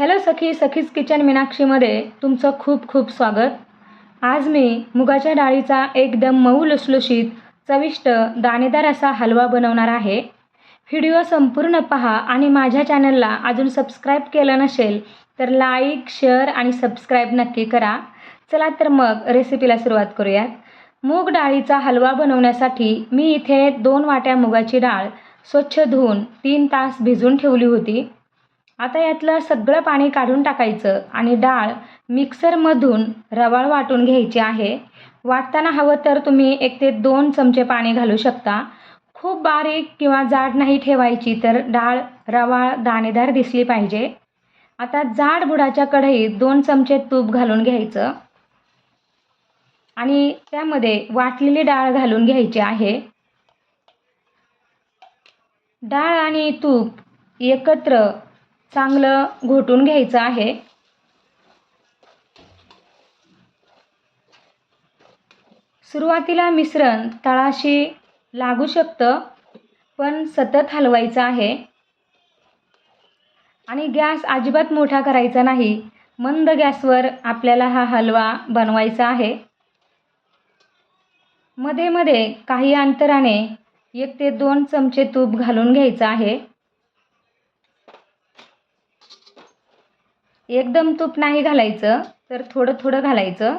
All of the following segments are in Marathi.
हॅलो सखी सखीज किचन मीनाक्षीमध्ये तुमचं खूप खूप स्वागत. आज मी मुगाच्या डाळीचा एकदम मऊ लुसलुशीत चविष्ट दाणेदार असा हलवा बनवणार आहे. व्हिडिओ संपूर्ण पहा आणि माझ्या चॅनलला अजून सबस्क्राईब केलं नसेल तर लाईक शेअर आणि सबस्क्राईब नक्की करा. चला तर मग रेसिपीला सुरुवात करूयात. मूग डाळीचा हलवा बनवण्यासाठी मी इथे दोन वाट्या मुगाची डाळ स्वच्छ धुवून तीन तास भिजून ठेवली होती. आता यातलं सगळं पाणी काढून टाकायचं आणि डाळ मिक्सरमधून रवाळ वाटून घ्यायची आहे. वाटताना हवं तर तुम्ही एक ते दोन चमचे पाणी घालू शकता. खूप बारीक किंवा जाड नाही ठेवायची तर डाळ रवाळ दाणेदार दिसली पाहिजे. आता जाड बुडाच्या कढईत दोन चमचे तूप घालून घ्यायचं. आणि त्यामध्ये वाटलेली डाळ घालून घ्यायची आहे. डाळ आणि तूप एकत्र चांगलं घोटून घ्यायचं आहे. सुरुवातीला मिश्रण तळाशी लागू शकतं पण सतत हलवायचं आहे. आणि गॅस अजिबात मोठा करायचा नाही. मंद गॅसवर आपल्याला हा हलवा बनवायचा आहे. मध्ये मध्ये काही अंतराने एक ते दोन चमचे तूप घालून घ्यायचं आहे. एकदम तूप नाही घालायचं तर थोडं थोडं घालायचं.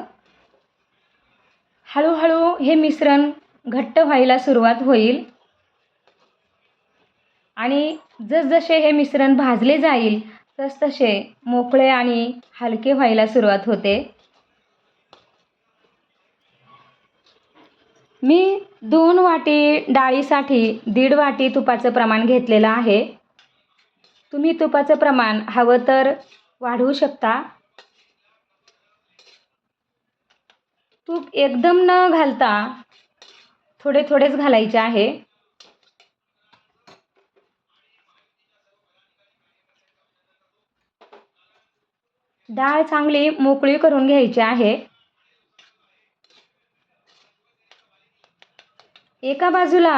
हळूहळू हे मिश्रण घट्ट व्हायला सुरुवात होईल. आणि जसजसे हे मिश्रण भाजले जाईल तसतसे मोकळे आणि हलके व्हायला सुरुवात होते. मी दोन वाटी डाळीसाठी दीड वाटी तुपाचं प्रमाण घेतलेलं आहे. तुम्ही तुपाचं प्रमाण हवं तर वाढवू शकता. तूप एकदम न घालता थोडे थोडेच घालायचे आहे. डाळ चांगली मोकळी करून घ्यायची आहे. एका बाजूला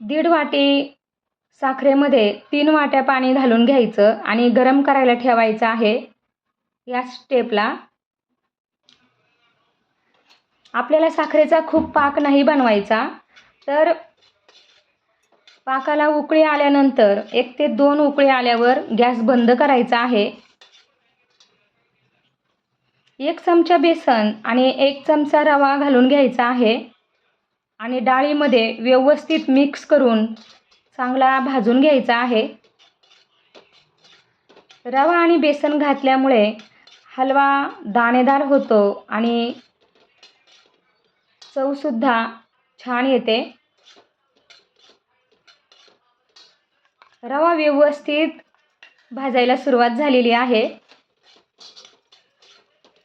दीड वाटी साखरेमध्ये तीन वाट्या पाणी घालून घ्यायचं आणि गरम करायला ठेवायचं आहे. या स्टेपला आपल्याला साखरेचा खूप पाक नाही बनवायचा. तर पाकाला उकळी आल्यानंतर एक ते दोन उकळी आल्यावर गॅस बंद करायचा आहे. एक चमचा बेसन आणि एक चमचा रवा घालून घ्यायचा आहे. आणि डाळीमध्ये व्यवस्थित मिक्स करून चांगला भाजून घ्यायचा आहे. रवा आणि बेसन घातल्यामुळे हलवा दाणेदार होतो आणि चवसुद्धा छान येते. रवा व्यवस्थित भाजायला सुरुवात झालेली आहे.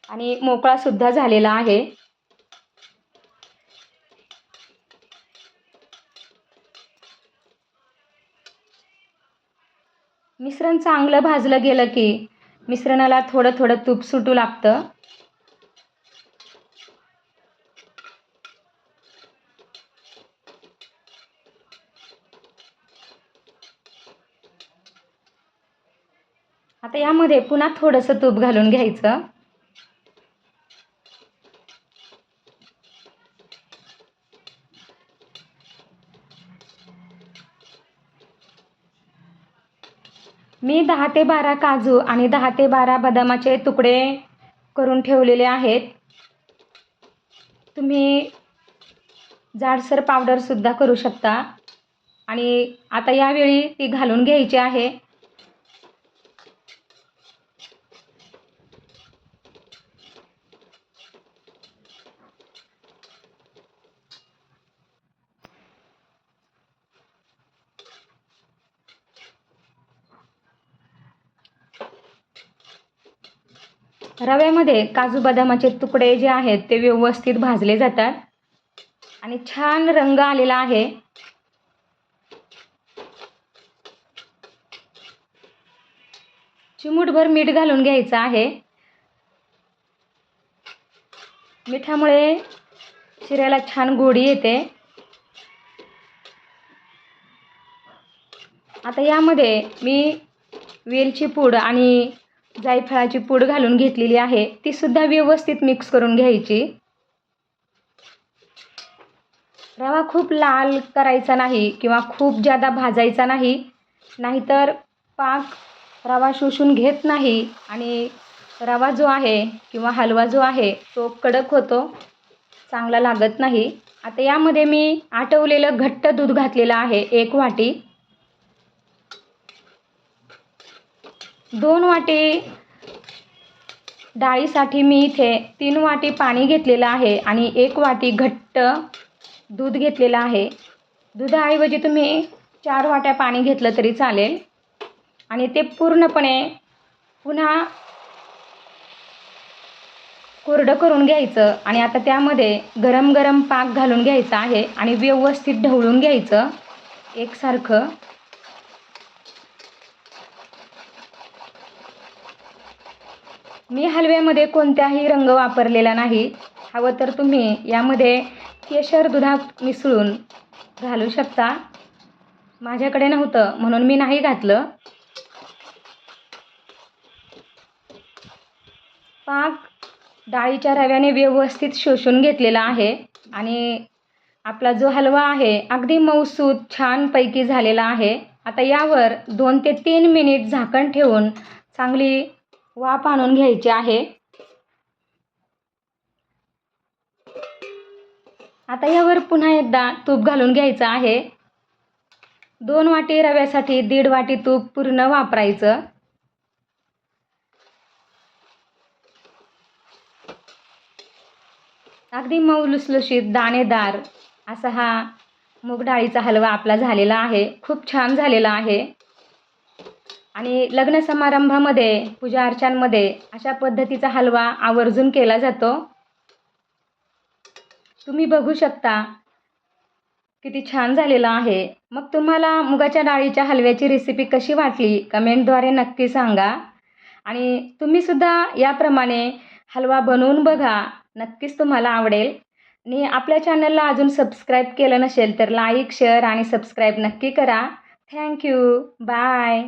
आणि मोकळासुद्धा झालेला आहे. मिश्रण चांगलं भाजलं गेलं की मिश्रणाला थोडं थोडं तूप सुटू लागतं. आता यामध्ये पुन्हा थोडंसं तूप घालून घ्यायचं. मी दहा ते बारा काजू आणि दहा ते बारा बदामाचे तुकडे करून ठेवलेले आहेत. तुम्ही जाडसर पावडरसुद्धा करू शकता. आणि आता यावेळी ती घालून घ्यायची आहे. रव्यामध्ये काजू बदामाचे तुकडे जे आहेत ते व्यवस्थित भाजले जातात. आणि छान रंग आलेला आहे. चिमूटभर मीठ घालून घ्यायचं आहे. मिठामुळे शिऱ्याला छान गोडी येते. आता यामध्ये मी वेलची पूड आणि जायफळाची पूड घालून घेतलेली आहे. तीसुद्धा व्यवस्थित मिक्स करून घ्यायची. रवा खूप लाल करायचा नाही किंवा खूप जादा भाजायचा नाही. नाहीतर पाक रवा शोषून घेत नाही आणि रवा जो आहे किंवा हलवा जो आहे तो कडक होतो. चांगला लागत नाही. आता यामध्ये मी आटवलेलं घट्ट दूध घातलेलं आहे एक वाटी. दोन वाटी डाळीसाठी मी इथे तीन वाटी पाणी घेतलेलं आहे आणि एक वाटी घट्ट दूध घेतलेलं आहे. दुधाऐवजी तुम्ही चार वाट्या पाणी घेतलं तरी चालेल. आणि ते पूर्णपणे पुन्हा कोरडं करून घ्यायचं आणि आता त्यामध्ये गरम गरम पाक घालून घ्यायचा आहे आणि व्यवस्थित ढवळून घ्यायचं एकसारखं. मी हलव्यामध्ये कोणत्याही रंग वापरलेला नाही. हवं तर तुम्ही यामध्ये केशर दुधात मिसळून घालू शकता. माझ्याकडे नव्हतं म्हणून मी नाही घातलं. पाक डाळीच्या रव्याने व्यवस्थित शोषून घेतलेला आहे आणि आपला जो हलवा आहे अगदी मऊसूत छानपैकी झालेला आहे. आता यावर दोन ते तीन मिनिट झाकण ठेवून चांगली वाफ आणून घ्यायची आहे. आता यावर पुन्हा एकदा तूप घालून घ्यायचं आहे. दोन वाटी रव्यासाठी दीड वाटी तूप पूर्ण वापरायचं. अगदी मऊ लुसलुशीत दाणेदार असा हा मूग डाळीचा हलवा आपला झालेला आहे. खूप छान झालेला आहे. आणि लग्न समारंभामध्ये पूजा अर्चांमध्ये अशा पद्धतीचा हलवा आवर्जून केला जातो. तुम्ही बघू शकता किती छान झालेला आहे. मग तुम्हाला मुगाच्या डाळीच्या हलव्याची रेसिपी कशी वाटली कमेंटद्वारे नक्की सांगा. आणि तुम्हीसुद्धा याप्रमाणे हलवा बनवून बघा नक्कीच तुम्हाला आवडेल. आणि आपल्या चॅनलला अजून सबस्क्राईब केलं नसेल तर लाईक शेअर आणि सबस्क्राईब नक्की करा. Thank you bye